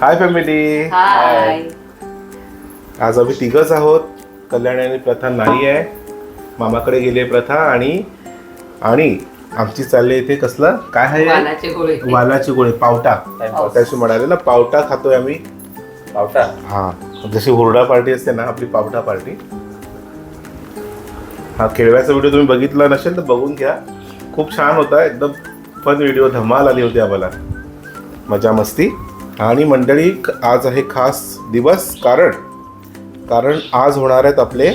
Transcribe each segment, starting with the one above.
Hi family हाय आज आम्ही तिघच आहोत. कल्याणी आणि प्रथा नाही आहे. मामाकडे गेली प्रथा आणि आणि आमची चालली इथे कसलं? काय आहे? वालाचे गोळे. वालाची गोळी पावटा. त्याशी म्हणाले ना पावटा खातोय आम्ही. पावटा? हा. जशी हुरडा पार्टी असते ना आपली पावटा पार्टी. हा खेळव्याचा व्हिडिओ तुम्ही बघितला नसेल तर बघून घ्या. खूप छान होता. एकदम फन व्हिडिओ धमाल आली होती आम्हाला. मजा मस्ती. आणि मंडळी आज आहे खास दिवस कारण कारण आज होणार आहेत आपले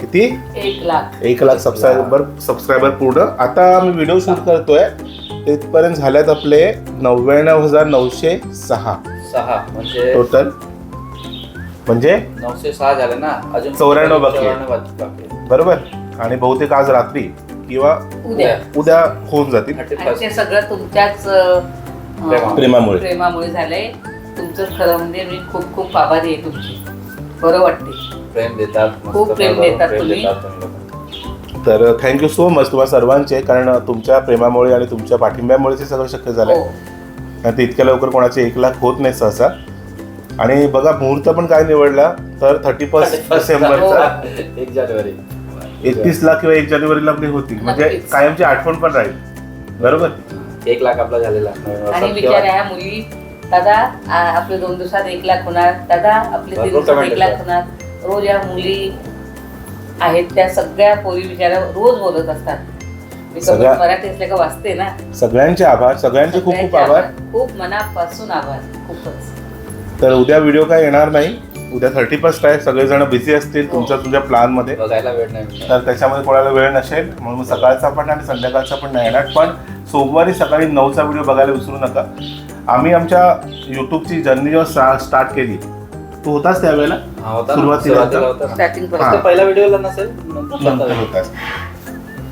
किती? एक लाख. एक लाख सबस्क्रायबर सबस्क्रायबर पूर्ण. आता आम्ही व्हिडिओ शूट करतोय. तिथपर्यंत झाल्यात आपले नव्याण्णव हजार नऊशे सहा. सहा म्हणजे टोटल म्हणजे? नऊशे सहा झाले ना. अजून चौऱ्याण्णव बाकी आहे. बरोबर. आणि बहुतेक आज रात्री किंवा उद्या. उद्या होऊन जातील. आणि ते. सगळं तुमच्याच अं, प्रेमामुळे. प्रेमामुळे झालंय. तुमचं खरं म्हणजे मी खूप खूप आभारी आहे तुमची. बरं वाटते प्रेम देतात खूप प्रेम देतात प्रेम तुम्ही. तर थँक्यू सो मच तुम्हा सर्वांचे कारण तुमच्या प्रेमामुळे आणि तुमच्या पाठिंब्यामुळे हे सगळं शक्य झालंय. हो. आणि ते इतक्या लवकर कोणाचे एक लाख होत नाही सहसा. आणि बघा मुहूर्त पण काय निवडला? तर थर्टी फर्स्ट डिसेंबरचा. एक जानेवारी. एकतीस लाख किंवा एक जानेवारीला आपली होती. म्हणजे नक्कीच. कायमची आठवण पण राहील. बरोबर? एक लाख आपला झालेला आणि विचार ह्या मुली दादा आपले दोन दिवसात एक लाख होणार. दादा आपले तीन दिवसात एक लाख. होणार. रोज या मुली आहेत त्या सगळ्या पोरी बिचारा रोज बोलत असतात. मी कमी सगळ्या- मराठी असल्या का वाचते ना? सगळ्यांचे आभार सगळ्यांचे खूप खूप सगळ्यांचे आभार. खूप मनापासून आभार खूपच. तर उद्या व्हिडिओ काय येणार नाही. उद्या थर्टी फर्स्ट आहे सगळेजण बिझी असतील तुमच्या तुमच्या प्लॅनमध्ये. बघायला वेळ नाही मिळणार. तर त्याच्यामध्ये कोणाला वेळ नसेल म्हणून सकाळचा पण आणि संध्याकाळचा पण नाही येणार. पण सोमवारी सकाळी नऊचा व्हिडिओ बघायला विसरू नका. आम्ही आमच्या युट्यूबची जर्नी जेव्हा स्टार्ट केली तू होतास त्यावेळेला? सुरुवातीला हा. व्हिडिओला नसेल नंतर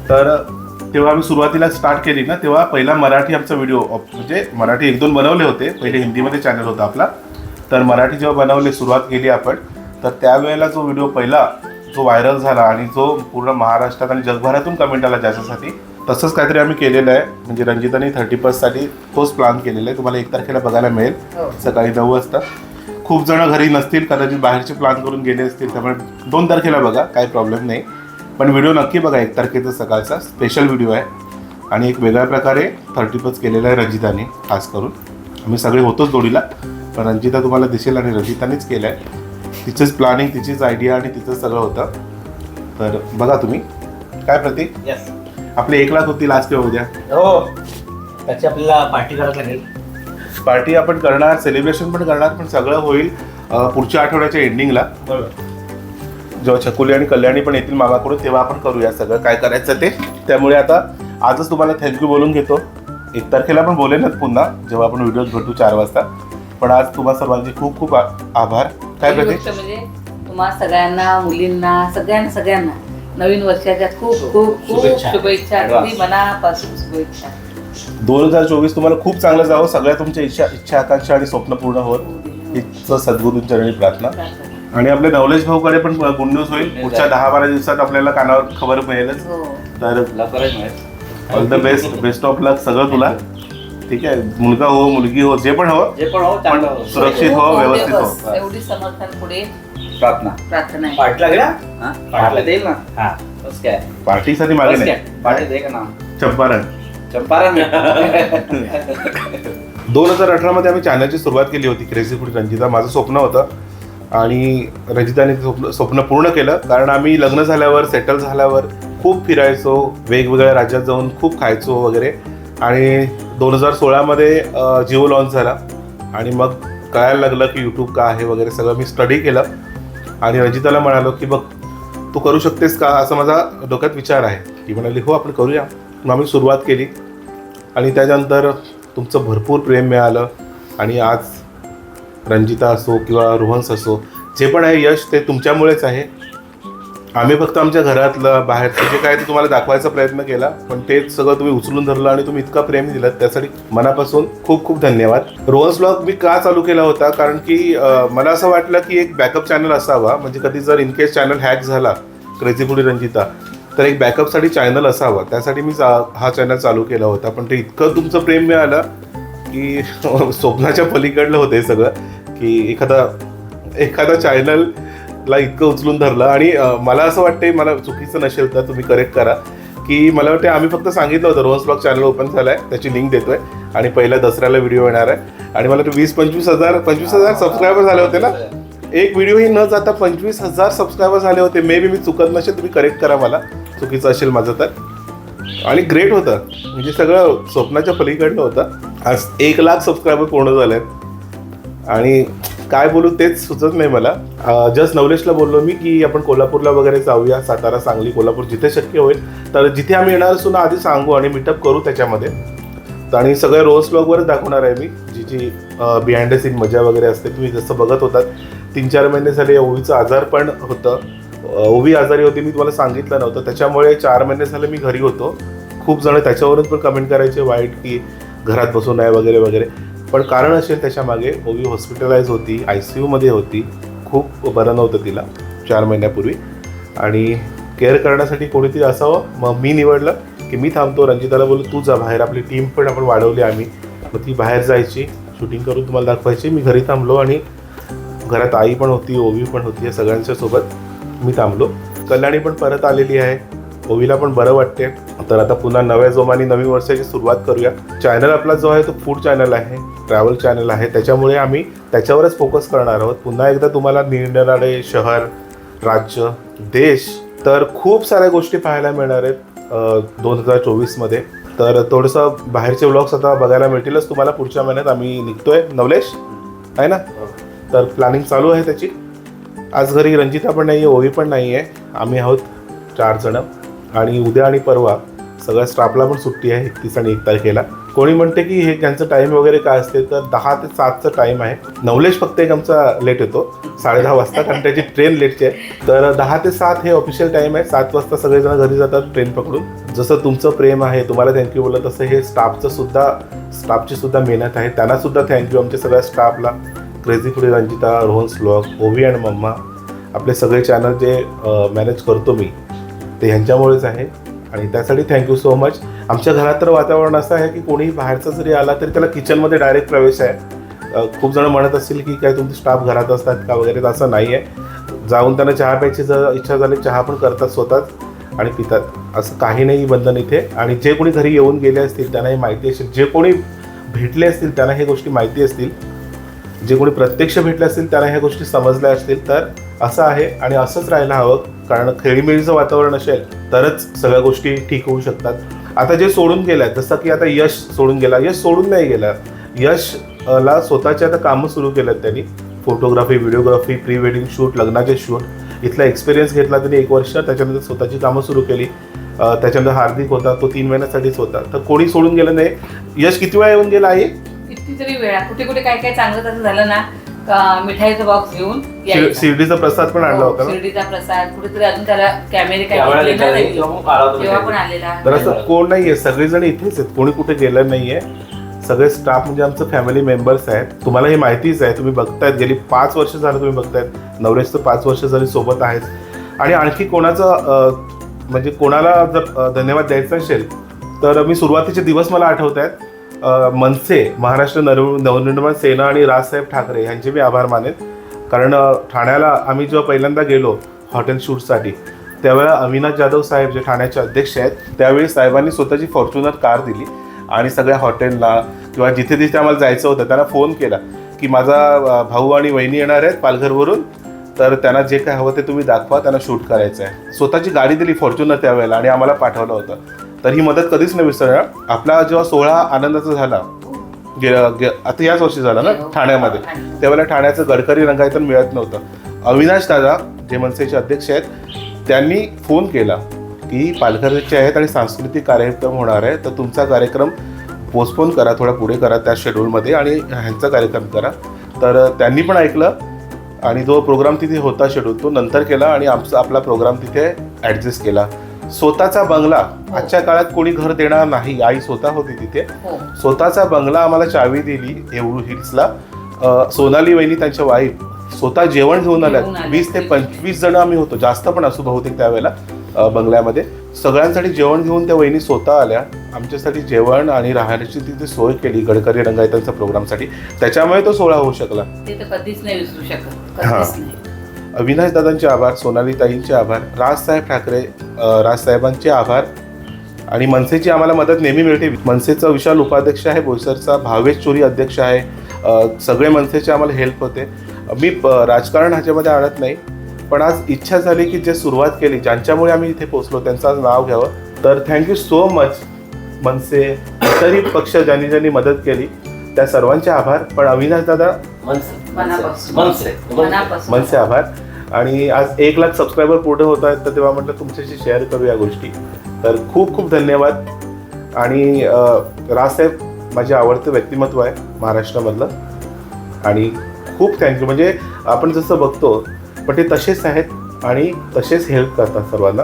तर तेव्हा आम्ही सुरुवातीला स्टार्ट केली ना तेव्हा पहिला मराठी आमचा व्हिडिओ म्हणजे मराठी एक दोन बनवले होते. पहिले हिंदीमध्ये चॅनल होता आपला. तर मराठी जेव्हा बनवले सुरुवात केली आपण तर त्यावेळेला जो व्हिडिओ पहिला जो व्हायरल झाला आणि जो पूर्ण महाराष्ट्रात आणि जगभरातून कमेंट आला ज्याच्यासाठी तसंच काहीतरी आम्ही केलेलं आहे. म्हणजे रंजिताने थर्टी फर्स्टसाठी तोच प्लॅन केलेला आहे. तुम्हाला एक तारखेला बघायला मिळेल. हो. सकाळी नऊ वाजता. खूप जण घरी नसतील कदाचित बाहेरचे प्लॅन करून गेले असतील त्यामुळे दोन तारखेला बघा काही प्रॉब्लेम नाही. पण व्हिडिओ नक्की बघा एक तारखेचा सकाळचा स्पेशल व्हिडिओ आहे. आणि एक वेगळ्या प्रकारे थर्टी फर्स्ट केलेला आहे रंजिताने खास करून. आम्ही सगळे होतोच जोडीला पण रंजिता तुम्हाला दिसेल आणि रंजितानेच केलं आहे तिचंच प्लॅनिंग तिचीच आयडिया आणि तिचं सगळं होतं. तर बघा तुम्ही. काय प्रतीक? Yes. आपले एक लाख होती लास्ट किंवा उद्या? हो. त्याची आपल्याला पार्टी करायला लागेल. पार्टी आपण करणार सेलिब्रेशन पण करणार पण सगळं होईल अं, पुढच्या आठवड्याच्या एंडिंगला बरोबर. जेव्हा छकुली आणि कल्याणी पण येतील मामाकडून तेव्हा आपण करूया सगळं. काय करायचं ते? त्यामुळे आता आजच तुम्हाला थँक्यू बोलून घेतो. एक तारखेला पण बोलेनच पुन्हा जेव्हा आपण व्हिडिओ भेटू चार वाजता. पण आज तुम्हा सर्वांचे खूप खूप आ- आभार. काय पहिली प्रतीक? म्हणजे तुम्हा सगळ्यांना मुलींना सगळ्यांना सगळ्यांना. नवीन वर्षाच्या खूप खूप खूप शुभेच्छा. शुभेच्छा. Advance. अगदी मनापासून शुभेच्छा. दोन हजार चोवीस तुम्हाला खूप चांगलं जावं. सगळ्या तुमच्या इच्छा इच्छा आकांक्षा आणि स्वप्न पूर्ण होत. हीच सद्गुरूंच्या चरणी प्रार्थना. आणि आपल्या नवलेश भाऊकडे पण गुड न्यूज होईल. पुढच्या दहा बारा दिवसात आपल्याला कानावर खबर मिळेलच. हो. तर लवकरच मिळेल. All the best best of luck सगळं तुला. ठीक आहे. मुलगा हो मुलगी हो जे पण हो. जे पण हो चांगलं हो. सुरक्षित हो, खूप व्यवस्थित हो. एवढी समर्थन पुढे. प्रार्थना. प्रार्थना आहे. पार्टी लागेल हा? हा? पार्टी देईल ना? हा. बस काय पार्टीसाठी मागे बस नाही. काय पार्टी दे का ना चंपारण. चंपारण. दोन हजार अठरामध्ये आम्ही चॅनलची सुरुवात केली होती क्रेझी फूड रंजिता. माझं स्वप्न होतं. आणि रंजिताने ते स्वप्न स्वप्न पूर्ण केलं. कारण आम्ही लग्न झाल्यावर सेटल झाल्यावर खूप फिरायचो वेगवेगळ्या राज्यात जाऊन खूप खायचो वगैरे. आणि दोन हजार सोळामध्ये जिओ लॉन्च झाला. आणि मग कळायला लागलं की यूट्यूब का आहे वगैरे सगळं मी स्टडी केलं. आणि रंजिताला म्हणालो की बघ तू करू शकतेस का? असा माझा डोक्यात विचार आहे. ती म्हणाली हो आपण करूया. मग आम्ही सुरुवात केली. आणि त्याच्यानंतर तुमचं भरपूर प्रेम मिळालं. आणि आज रंजिता असो किंवा रोहन्स असो जे पण आहे यश ते तुमच्यामुळेच आहे. आम्ही फक्त आमच्या घरातलं बाहेरचं जे काय ते तुम्हाला दाखवायचा प्रयत्न केला पण तेच सगळं तुम्ही उचलून धरलं आणि तुम्ही इतका प्रेम दिलं त्यासाठी मनापासून खूप खूप धन्यवाद. रोहन्स ब्लॉग मी का चालू केला होता? कारण की मला असं वाटलं की एक बॅकअप चॅनल असावा म्हणजे कधी जर इन केस चॅनल हॅक झाला क्रेझी फुडी रंजिता तर एक बॅकअपसाठी चॅनल असावा. त्यासाठी मी चा- हा चॅनल चालू केला होता. पण ते इतकं तुमचं प्रेम मिळालं की स्वप्नाच्या पलीकडलं होतं हे सगळं की एखादा एखादा ला इतकं उचलून धरलं. आणि मला असं वाटते मला चुकीचं नसेल तर तुम्ही करेक्ट करा. की मला वाटते आम्ही फक्त सांगितलं होतं रोहन्स ब्लॉग चॅनल ओपन झालं आहे त्याची लिंक देतोय. आणि पहिल्या दसऱ्याला व्हिडिओ येणार आहे. आणि मला वाटतं वीस पंचवीस हजार पंचवीस हजार सबस्क्रायबर झाले होते ना? एक व्हिडिओही न जाता पंचवीस हजार सबस्क्रायबर झाले होते. मे बी मी चुकत नसेल तुम्ही करेक्ट करा मला. चुकीचं असेल माझं तर. आणि ग्रेट होतं. म्हणजे सगळं स्वप्नाच्या पलीकडलं होतं. आज एक लाख सबस्क्रायबर पूर्ण झाले आहेत आणि काय बोलू तेच सुचत नाही मला. जस्ट नवलेशला बोललो मी की आपण कोल्हापूरला वगैरे जाऊया सातारा सांगली कोल्हापूर जिथे शक्य होईल. तर जिथे आम्ही येणार असू ना आधी सांगू आणि मीटअप करू त्याच्यामध्ये. तर आणि सगळ्या रोज ब्लॉगवरच दाखवणार आहे मी जी जी बिहाइंड द सीन मजा वगैरे असते तुम्ही जसं बघत होतात. तीन चार महिने झाले ओवीचं आजार पण होतं. ओवी आजारी होती मी तुम्हाला सांगितलं नव्हतं. त्याच्यामुळे चार महिने झाले मी घरी होतो. खूप जण त्याच्यावरून पण कमेंट करायचे वाईट की घरात बसून आहे वगैरे वगैरे. पण कारण असेल त्याच्यामागे ओवी हॉस्पिटलाइज होती आय सी यूमध्ये होती खूप बरं नव्हतं तिला चार महिन्यापूर्वी. आणि केअर करण्यासाठी कोणीतरी असावं मग मी निवडलं की मी थांबतो. रंजिताला बोलू तू जा बाहेर आपली टीम पण आपण वाढवली आम्ही. मग ती बाहेर जायची शूटिंग करून तुम्हाला दाखवायची. मी घरी थांबलो आणि घरात आई पण होती ओवी पण होती या सगळ्यांच्या सोबत मी थांबलो. कल्याणी पण परत आलेली आहे. ओवीला पण बरं वाटते तर आता पुन्हा नव्या जोमाने नवीन वर्षाची सुरुवात करूया. चॅनल आपला जो आहे तो फूड चॅनल आहे ट्रॅव्हल चॅनल आहे. त्याच्यामुळे आम्ही त्याच्यावरच फोकस करणार आहोत. पुन्हा एकदा तुम्हाला निरनिराळे शहर राज्य देश तर खूप साऱ्या गोष्टी पाहायला मिळणार आहेत दोन हजार चोवीसमध्ये तर थोडंसं बाहेरचे व्लॉग्स आता बघायला मिळतीलच. तुम्हाला पुढच्या महिन्यात आम्ही निघतोय. नवलेश? आहे ना? तर प्लॅनिंग चालू आहे त्याची. आज घरी रंजिता पण नाही आहे ओवी पण नाही आहे आम्ही आहोत चार जणं. आणि उद्या आणि परवा सगळ्या स्टाफला पण सुट्टी आहे एकतीस आणि एक तारखेला. कोणी म्हणते की हे त्यांचं टाईम वगैरे काय असते तर दहा ते सातचं टाईम आहे. नवलेश फक्त एक आमचा लेट येतो. साडे दहा वाजता कारण त्याची ट्रेन लेटची आहे. तर दहा ते सात हे ऑफिशियल टाईम आहे. सात वाजता सगळेजण घरी जातात ट्रेन पकडून. जसं तुमचं प्रेम आहे तुम्हाला थँक्यू बोललं तसं हे स्टाफचं सुद्धा स्टाफची सुद्धा मेहनत आहे. त्यांना सुद्धा थँक्यू आमच्या सगळ्या स्टाफला crazy foodie Ranjita Rohan slog Ovi and mamma आपले सगळे चॅनल जे मॅनेज करतो मी ते ह्यांच्यामुळेच आहे. आणि त्यासाठी थँक्यू सो मच आमच्या घरात तर वातावरण असं आहे की कोणीही बाहेरचा जरी आला तरी त्याला किचनमध्ये डायरेक्ट प्रवेश आहे. खूप जण म्हणत असतील की काय तुमचे स्टाफ घरात असतात का वगैरे तर असं नाही आहे जाऊन त्यांना चहा प्यायची जर इच्छा झाली चहा पण करतात स्वतःच आणि पितात. असं काही नाही बंधन इथे. आणि जे कोणी घरी येऊन गेले असतील त्यांना हे माहिती असेल. जे कोणी भेटले असतील त्यांना हे गोष्टी माहिती असतील. जे कोणी प्रत्यक्ष भेटले असतील त्यांना ह्या गोष्टी समजल्या असतील. तर असं आहे आणि असंच राहायला हवं. कारण खेळीमेळीचं वातावरण असेल तरच सगळ्या गोष्टी ठीक होऊ शकतात. आता जे सोडून गेल्या जसं की आता यश सोडून गेला यश सोडून नाही गेला. यश ला स्वतःचे आता कामं सुरू केलं त्यांनी. Photography videography pre wedding shoot लग्नाचे शूट. इथला एक्सपिरियन्स घेतला त्यांनी एक वर्ष त्याच्यानंतर स्वतःची कामं सुरू केली. त्याच्यानंतर हार्दिक होता तो तीन महिन्यासाठीच होता. तर कोणी सोडून गेलं नाही. यश किती वेळा येऊन गेला आहे कितीतरी वेळा. कुठे कुठे काय काय चांगलं तसं झालं ना मिठाईचा बॉक्स घेऊन यायचा. शिर्डीचा प्रसाद पण आणला हो, होता ना? शिर्डीचा प्रसाद. कुठेतरी अजून त्याला कॅमेरे काय त्यावेळेला घेतले ना घेतला त्यांनी. तेव्हा होता तेव्हा पण मिठाई. आलेला. तर असं कोण नाहीये. सगळेजण इथेच आहेत. कोणी कुठे गेलं नाहीये. सगळे स्टाफ म्हणजे आमचं फॅमिली मेंबर्स आहेत. तुम्हाला हे माहितीच आहे. तुम्ही बघतायत. गेली पाच वर्ष झालं तुम्ही बघतायत. नवरेश तर पाच वर्ष झाली सोबत आहेत. आणि आणखी कोणाचं अं, म्हणजे कोणाला जर अं, धन्यवाद द्यायचा असेल तर मी सुरुवातीचे दिवस मला आठवत आहेत मनसे महाराष्ट्र नव नवनिर्माण सेना आणि राजसाहेब ठाकरे यांचे मी आभार मानेन कारण ठाण्याला आम्ही जेव्हा पहिल्यांदा गेलो हॉटेल शूटसाठी त्यावेळेला अविनाश जाधव साहेब जे ठाण्याचे अध्यक्ष आहेत त्यावेळी साहेबांनी स्वतःची फॉर्च्युनर कार दिली आणि सगळ्या हॉटेलला किंवा जिथे जिथे आम्हाला जायचं होतं त्यांना फोन केला की माझा भाऊ आणि वहिनी येणार आहेत पालघरवरून तर त्यांना जे काय हवं ते तुम्ही दाखवा त्यांना शूट करायचं आहे स्वतःची गाडी दिली फॉर्च्युनर त्यावेळेला आणि आम्हाला पाठवलं होतं. तर ही मदत कधीच नाही विसरणार आपला जेव्हा सोहळा आनंदाचा झाला गे गे- आता याच वर्षी झाला ना ठाण्यामध्ये. त्यावेळेला ठाण्याचं गडकरी रंगायतन मिळत नव्हतं. अविनाश दादा जे मनसेचे अध्यक्ष आहेत त्यांनी फोन केला की पालघरचे आहेत आणि सांस्कृतिक कार्यक्रम होणार आहे तर तुमचा कार्यक्रम पोस्टपोन करा थोडा पुढे करा त्या शेड्यूलमध्ये आणि ह्यांचा कार्यक्रम करा. तर त्यांनी पण ऐकलं आणि जो प्रोग्राम तिथे होता शेड्यूल तो नंतर केला आणि आमचा आपला प्रोग्राम तिथे ॲडजस्ट केला. स्वतःचा बंगला. आजच्या काळात कोणी घर देणार नाही. आई स्वतः होती तिथे. हो. स्वतःचा बंगला आम्हाला चावी दिली येऊर हिल्सला. सोनाली वहिनी त्यांच्या वाईफ स्वतः जेवण घेऊन आल्या. वीस ते पंचवीस जण आम्ही होतो. जास्त पण असू बहुतेक त्यावेळेला बंगल्यामध्ये. सगळ्यांसाठी जेवण घेऊन त्या वहिनी स्वतः आल्या. आमच्यासाठी जेवण आणि राहण्याची तिथे सोय केली. गडकरी रंगायतांच्या प्रोग्रामसाठी त्याच्यामुळे तो सोहळा होऊ शकला. कधीच नाही विसरू शकत. अविनाशदादांचे अविनाश दादांचे आभार सोनाली ताईंचे आभार राजसाहेब ठाकरे राजसाहेबांचे आभार. आणि मनसेची आम्हाला मदत नेहमी मिळते. मनसेचा विशाल उपाध्यक्ष आहे बोईसरचा भावेश चोरी अध्यक्ष आहे. सगळे मनसेचे आम्हाला हेल्प होते. मी प- राजकारण ह्याच्यामध्ये आणत नाही पण आज इच्छा झाली की जे सुरुवात केली ज्यांच्यामुळे आम्ही इथे पोहोचलो त्यांचं आज नाव घ्यावं. तर थँक्यू सो मच मनसे इतरही पक्ष ज्यांनी ज्यांनी मदत केली त्या सर्वांचे आभार. पण अविनाश दादा मनसे. मनापासून. मनसे मनापासून. मनसे आभार. आणि आज एक लाख सबस्क्रायबर पूर्ण होत आहेत तर तेव्हा म्हटलं तुमच्याशी शेअर करू या गोष्टी. तर खूप खूप धन्यवाद. आणि अं, राजसाहेब माझे आवडतं व्यक्तिमत्व आहे महाराष्ट्रामधलं. आणि खूप थँक्यू म्हणजे आपण जसं बघतो पण ते तसेच आहेत आणि तसेच हेल्प करतात सर्वांना.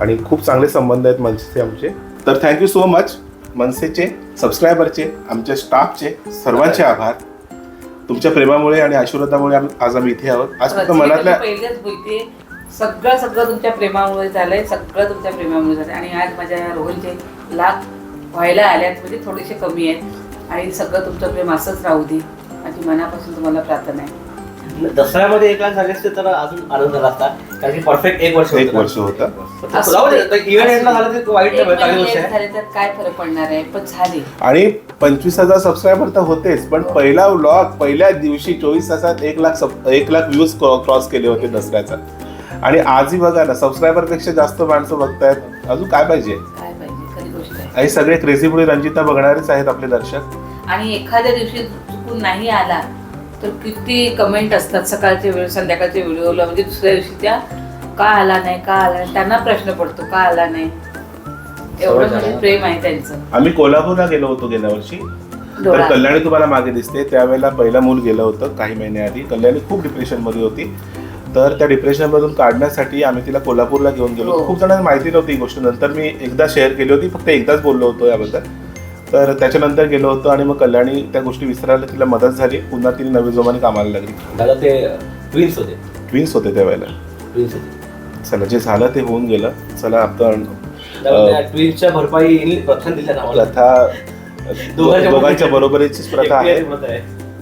आणि खूप चांगले संबंध आहेत मनसेचे आमचे. तर थँक्यू सो मच मनसेचे सबस्क्रायबरचे आमच्या स्टाफचे सर्वांचे आभार. तुमच्या प्रेमामुळे आणि आशीर्वादामुळे आज आम्ही इथे आहोत. आज फक्त मनातल्या पहिलेच बोलते सगळं सगळं तुमच्या प्रेमामुळे झालंय सगळं तुमच्या प्रेमामुळे झालंय. आणि आज माझ्या रोहनचे लाख व्हायला आल्यात म्हणजे थोडेसे कमी आहेत. आणि सगळं तुमचं प्रेम असंच राहू दे. माझी मनापासून तुम्हाला प्रार्थना आहे. दसऱ्यामध्ये एक लाख झाले असते तर अजून आनंद झाला असता. कारण की परफेक्ट एक वर्ष एक होतं. वर्ष होतं. जाऊ दे, झालं ते वाईट एक नाही चांगली महिने गोष्ट late आहे. झाले तर काय फरक पडणार आहे? पण झाले. आणि पंचवीस हजार सबस्क्रायबर तर होतेच पण पहिला व्लॉग पहिल्या दिवशी चोवीस तासात एक लाख सब एक लाख व्ह्यूज क्रॉस केले होते दसऱ्याचा. आणि आजही बघा ना सबस्क्रायबरपेक्षा जास्त माणसं बघतायत. अजून काय पाहिजे? काय पाहिजे? खरी गोष्ट आहे. आणि सगळे क्रेझी पुढे रंजिता बघणारेच आहेत आपले दर्शक. आणि एखाद्या दिवशी चुकून नाही आला तर किती कमेंट असतात सकाळच्या वेळ संध्याकाळच्या व्हिडिओला म्हणजे दुसऱ्या दिवशी त्या का आला नाही का आला नाही त्यांना प्रश्न पडतो का आला नाही. एवढं म्हणजे प्रेम आहे त्यांचं. आम्ही कोल्हापूरला गेलो होतो गेल्या वर्षी. तर कल्याणी तुम्हाला मागे दिसते त्यावेळेला पहिलं मूल गेलं होतं काही महिने आधी. कल्याणी खूप डिप्रेशनमध्ये होती. तर त्या डिप्रेशनमधून काढण्यासाठी आम्ही तिला कोल्हापूरला घेऊन गेलो. हो. खूप जणांना माहिती नव्हती ही गोष्ट. नंतर मी एकदा शेअर केली होती फक्त एकदाच बोललो होतो याबद्दल. तर त्याच्यानंतर गेलो होतो आणि मग कल्याणी त्या गोष्टी विसरायला तिला मदत झाली. पुन्हा तिने नवी जोमाने कामाला लागली. दादा ते ट्विन्स होते. ट्विन्स होते त्यावेळेला. ट्विन्स होते. चला जे झालं ते होऊन गेलं. चला आपण ट्विन्सच्या भरपाई. प्रथा दोघांच्या बरोबरीचीच प्रथा आहे.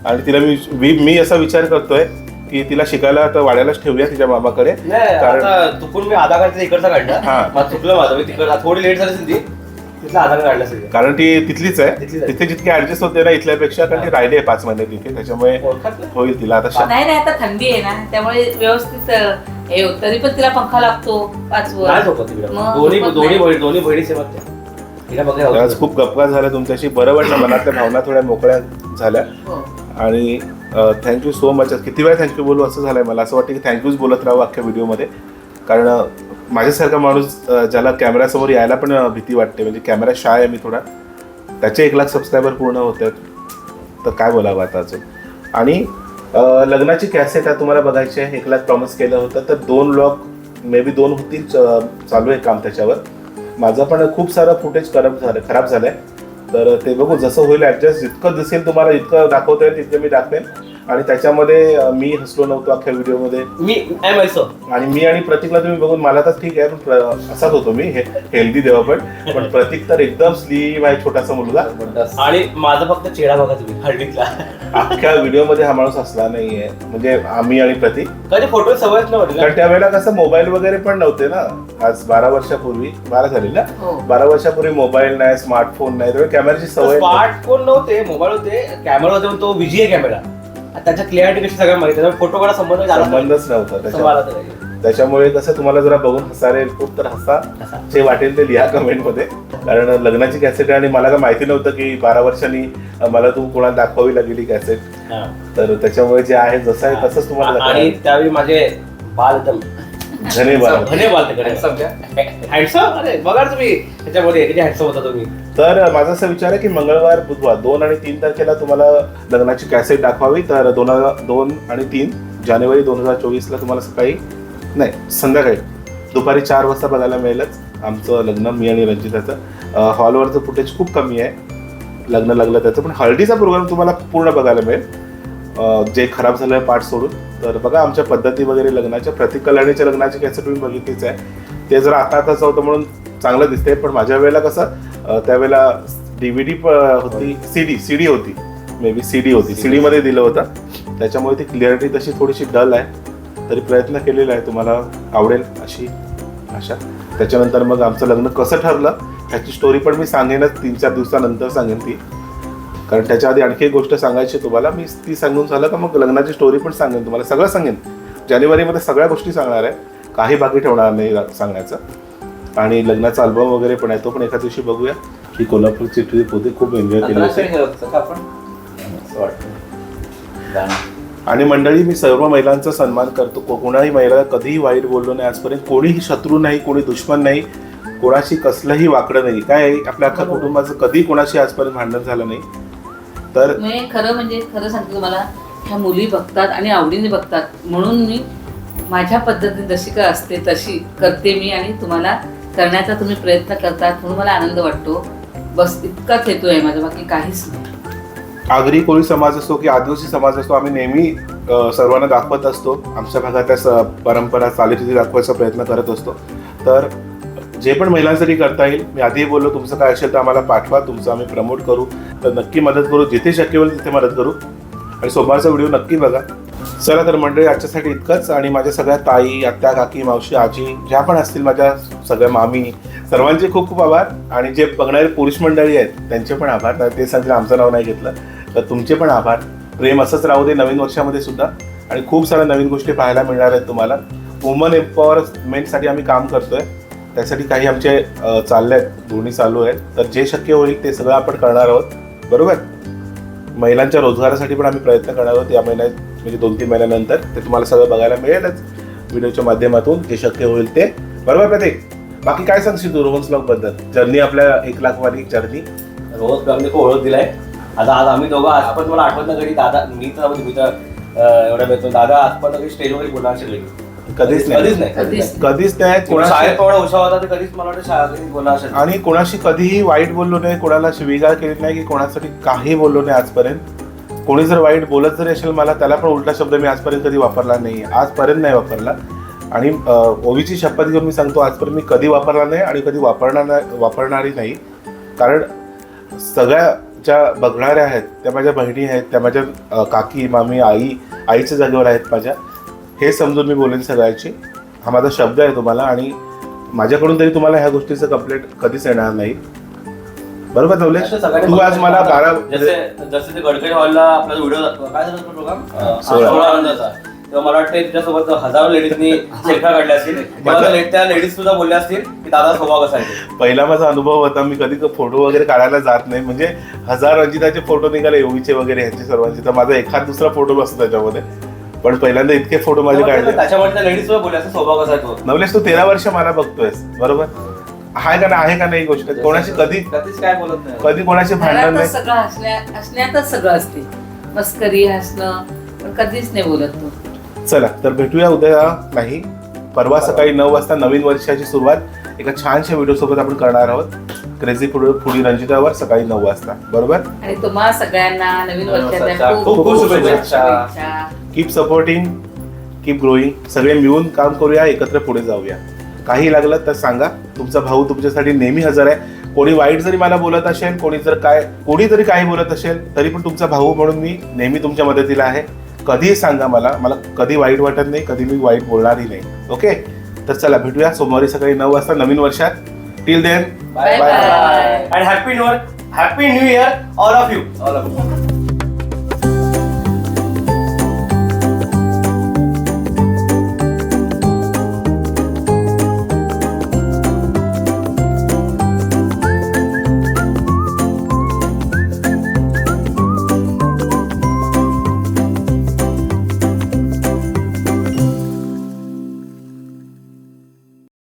आणि तिला मी मी- असा विचार करतोय की तिला शिकायला आता वाड्यालाच ठेवूया तिच्या मामाकडे. कारण- चुकून मी आधार कार्ड इकडचा काढला. हा. चुकलं माझं मी थोडी लेट झाली ती तिथला आधार कार्ड काढला असेल कारण ती तिथलीच आहे. तिथलीच आहे. तिथे जितके ऍडजस्ट होते ना इथल्यापेक्षा कारण ती राहिले पाच महिने तिथे. त्याच्यामुळे ओळखात नाही. होईल तिला आता शा- नाही नाही आता थंडी आहे ना. त्यामुळे व्यवस्थित अं, हे होत. तरी पण तिला पंखा लागतो पाच नाही वर झोपत तिकडं? मग दोन्ही झोपत दोन्ही नाही. बहिणी दोन्ही बहिणी सेवत त्या तिला आज खूप गप्पा झाल्या तुमच्याशी. बरं वाटलं मनातल्या भावना थोड्या मोकळ्या झाल्या. हो. आणि थँक्यू सो मच किती वेळा थँक्यू बोलू असं झालंय मला. असं वाटतं की थँक्यूच बोलत राहू अख्ख्या व्हिडिओमध्ये कारण माझ्यासारखा माणूस ज्याला कॅमेऱ्यासमोर यायला पण भीती वाटते. म्हणजे कॅमेरा शाय आहे मी थोडा. त्याचे एक लाख सबस्क्रायबर पूर्ण होत आहेत. तर काय बोलावं आता अजून? आणि लग्नाची कॅसेट आहे तुम्हाला बघायची आहे. एक लाख प्रॉमिस केलं होतं. तर दोन लॉक मे बी दोन होतील च- चालू आहे काम त्याच्यावर. माझं पण खूप सारं फुटेज खराब झालं खराब झालं आहे तर ते बघू जसं होईल ॲडजस्ट जितकं दिसेल तुम्हाला इतकं दाखवता येईल तितकं मी दाखवेन. आणि त्याच्यामध्ये मी हसलो नव्हतो अख्ख्या व्हिडिओमध्ये. मी आय मायसो आणि मी आणि प्रतीकला तुम्ही बघून मला तर ठीक आहे पण असाच होतो मी हे हेल्दी देवा पण. पण प्रतीक तर एकदम स्लीम आहे छोटासा मुलगा. आणि माझा फक्त चेहरा बघा तुम्ही हळदीतला. अख्ख्या व्हिडिओमध्ये हा माणूस असला नाहीये. म्हणजे आम्ही आणि प्रतीक. कधी फोटो सवयच नव्हती कारण त्यावेळेला कसं मोबाईल वगैरे पण नव्हते ना. आज बारा वर्षापूर्वी बारा झाली ना? हो. बारा वर्षापूर्वी मोबाईल नाही स्मार्टफोन नाही त्यामुळे कॅमेराची सवय. स्मार्टफोन नव्हते. मोबाईल होते कॅमेरा होते तो विजीए कॅमेरा. त्याच्या क्लिअरिटी कशी सगळं माहिती फोटो काढा संबंध झाला. संबंधच नव्हता. त्याच्यामुळे कसं तुम्हाला जरा बघून हसारे खूप तर हसा. जे वाटेल ते लिहा कमेंटमध्ये कारण लग्नाची कॅसेट आणि मला काय माहिती नव्हतं की बारा वर्षांनी मला तू कोणाला दाखवावी लागली ही कॅसेट हा. तर त्याच्यामुळे जे आहे जसं आहे तसंच तुम्हाला आणि त्यावेळी माझे बाल एकदम. धन्यवाद धने बाल हँडसम अरे बघा तुम्ही. त्याच्यामध्ये किती हँडसम होता तुम्ही. तर माझा असा विचार आहे की मंगळवार बुधवार दोन आणि तीन तारखेला तुम्हाला लग्नाची कॅसेट दाखवावी. तर दोन हजार दोन आणि तीन जानेवारी दोन हजार चोवीसला तुम्हाला सकाळी नाही संध्याकाळी दुपारी चार वाजता बघायला मिळेलच आमचं लग्न मी आणि रंजिताचं. हॉलवरचं फुटेज खूप कमी आहे. लग्न लागलं त्याचं पण हळदीचा प्रोग्राम तुम्हाला पूर्ण बघायला मिळेल. जे खराब झालं आहे पाठ सोडून. तर बघा आमच्या पद्धती वगैरे लग्नाच्या प्रतीक कल्याणीच्या लग्नाची कॅसेट तुम्ही बघितलीच आहे. ते जर आता आताच होतं म्हणून चांगलं दिसतंय पण माझ्या वेळेला कसं त्यावेळेला डीव्हीडी होती सीडी सीडी होती. मे बी सीडी होती. सीडी मध्ये दिलं होतं. त्याच्यामुळे ती क्लिअरिटी तशी थोडीशी डल आहे. तरी प्रयत्न केलेला आहे. तुम्हाला आवडेल अशी आशा. त्याच्यानंतर मग आमचं लग्न कसं ठरलं ह्याची स्टोरी पण मी सांगेनच. तीन चार दिवसानंतर सांगेन ती. कारण त्याच्या आधी आणखी एक गोष्ट सांगायची तुम्हाला. मी ती सांगून झालं का मग लग्नाची स्टोरी पण सांगेन तुम्हाला. सगळं सांगेन. जानेवारीमध्ये सगळ्या गोष्टी सांगणार आहे. काही बाकी ठेवणार नाही सांगण्याचं. आणि लग्नाचा अल्बम वगैरे पण आहे तो पण एका दिवशी बघूया. ही कोल्हापूरची ट्रिप होती खूप एन्जॉय केली होती. का. आणि मंडळी मी सर्व महिलांचा सन्मान करतो. को- कोणाही महिला कधीही वाईट बोललो नाही आजपर्यंत. कोणीही शत्रू नाही कोणी दुश्मन नाही. कोणाशी कसलंही वाकडं नाही. काय आपल्या अख्ख्या कुटुंबाचं कधी कोणाशी आजपर्यंत भांडण झालं नाही. तर म्हणजे खरं म्हणजे खरं सांगते तुम्हाला ह्या मुली बघतात आणि आवडीने बघतात. म्हणून मी माझ्या पद्धतीने जशी काय असते तशी करते मी आणि तुम्हाला करण्याचा तुम्ही प्रयत्न करतात म्हणून मला आनंद वाटतो. बस इतकाच हेतू आहे माझा बाकी काहीच नाही. आगरी कोळी समाज असतो की आदिवासी समाज असतो आम्ही नेहमी सर्वांना दाखवत असतो. आमच्या भागातल्या स- परंपरा चालीरीती दाखवायचा प्रयत्न करत असतो. तर जे पण महिलांसाठी करता येईल मी आधी बोललो तुमचं काय असेल तर आम्हाला पाठवा तुमचं आम्ही प्रमोट करू. तर नक्की मदत करू जिथे शक्य होईल तिथे मदत करू. आणि सोमवारचा व्हिडिओ नक्की बघा. चला तर मंडळी आजच्यासाठी इतकंच. आणि माझ्या सगळ्या ताई आत्या काकी मावशी आजी ज्या पण असतील माझ्या सगळ्या मामी सर्वांचे खूप खूप आभार. आणि जे बघणारे पुरुष मंडळी आहेत त्यांचे पण आभार. ते सांगितलं आमचं नाव नाही घेतलं तर तुमचे पण आभार. प्रेम असंच राहू दे नवीन वर्षामध्ये सुद्धा. आणि खूप साऱ्या नवीन गोष्टी पाहायला मिळणार आहेत तुम्हाला. वुमन एम्पॉवरमेंटसाठी आम्ही काम करतोय. त्यासाठी काही आमचे चालले आहेत दोन्ही चालू आहेत. तर जे शक्य होईल ते सगळं आपण करणार आहोत. बरोबर? महिलांच्या रोजगारासाठी पण आम्ही प्रयत्न करणार आहोत. या महिन्यात म्हणजे दोन तीन महिन्यानंतर ते तुम्हाला सगळं बघायला मिळेलच. व्हिडिओच्या माध्यमातून जे शक्य होईल ते. बरोबर प्रत्येक बाकी काय सांगशील तू रोहन स्लॉगबद्दल? जर्नी आपल्या एक लाख वाली जर्नी रोहन आम्ही खूप ओळख दिलाय. आता आज आम्ही दोघं आज मला आठवत नाही कधी दादा मी तर म्हणजे मी तर एवढ्या भेटतो दादा आजपर्यंत कधी स्टेजवर बोलणार असेल कधीच नाही. कधीच नाही. कधीच कधीच नाही कोणा शाळेत कोणाशी थोडा हुशार होता तर कधीच मला वाटतं शाळा कधी बोलणार असेल. आणि कोणाशी कधीही वाईट बोललो नाही कोणाला शिवीगाळ केली नाही की कोणासाठी काही बोललो नाही आजपर्यंत. कोणी जर वाईट बोलत जरी असेल मला त्याला पण उलटा शब्द मी आजपर्यंत कधी वापरला नाही. आजपर्यंत नाही वापरला. आणि अं, ओवीची शपथ घेऊन मी सांगतो आजपर्यंत मी कधी वापरला नाही आणि कधी वापरणार नाही वापरणारही नाही. कारण सगळ्या ज्या बघणाऱ्या आहेत त्या माझ्या बहिणी आहेत त्या माझ्या अं, काकी मामी आई आईच्या जागेवर आहेत माझ्या. हे समजून मी बोलेन सगळ्याची. हा माझा शब्द आहे तुम्हाला आणि माझ्याकडून तरी तुम्हाला ह्या गोष्टीचं कंप्लेंट कधीच येणार नाही. बरोबर नवलेश? तू आज मला बारा जसे जसे ते गडकरी हॉलला आपला व्हिडिओ काय झाला प्रोग्राम सोळा. तेव्हा मला वाटतं तिच्यासोबत हजारो लेडीजनी सेल्फा काढल्या असतील. तेव्हा माझा- त्या- लेडीज सुद्धा बोलल्या असतील की दादा स्वभाव कसा आहे? ते. पहिला माझा अनुभव होता मी कधी फोटो वगैरे काढायला जात नाही. म्हणजे हजार रंजिताचे फोटो निघाले योगीचे वगैरे ह्यांचे सर्वांचे. तर माझा एखाद दुसरा फोटो बसतो त्याच्यामध्ये. पण पहिल्यांदा इतके फोटो माझे काढले. त्याच्यामुळे त्या लेडीज सुद्धा बोलल्या असतील स्वभाव कसा आहे तो? नवलेश तू तेरा वर्ष मला बघतोयस बरोबर? आहे का नाही आहे का नाही गोष्ट? कोणाशी कधी कधीच काय बोलत नाही. कधी कोणाशी भांडण नाही? सगळं हसण्या हसण्यातच सगळं असते. मस्करी हसणं पण कधीच नाही बोलत तो. चला तर भेटूया उद्या नाही. परवा सकाळी नऊ वाजता नवीन वर्षाची सुरुवात. एका छानशा व्हिडिओ सोबत आपण करणार आहोत. क्रेझी फुडी फुडी रंजितावर सकाळी नऊ वाजता. बरोबर? आणि तुम्हा सगळ्यांना नवीन वर्षाच्या खूप खूप शुभेच्छा. कीप सपोर्टिंग कीप ग्रोईंग सगळे मिळून काम करूया एकत्र पुढे जाऊया. काही लागलं तर सांगा. तुमचा भाऊ तुमच्यासाठी नेहमी हजर आहे. कोणी वाईट जरी मला बोलत असेल कोणी जर काय कोणी जरी काही बोलत असेल तरी पण तुमचा भाऊ म्हणून मी नेहमी तुमच्या मदतीला आहे. कधीही सांगा मला. मला कधी वाईट वाटत नाही कधी मी वाईट बोलणारही नाही. ओके? तर चला भेटूया. सोमवारी सकाळी नऊ वाजता नवीन वर्षात. Till then bye. बाय आणि happy new happy new year all of you All of you.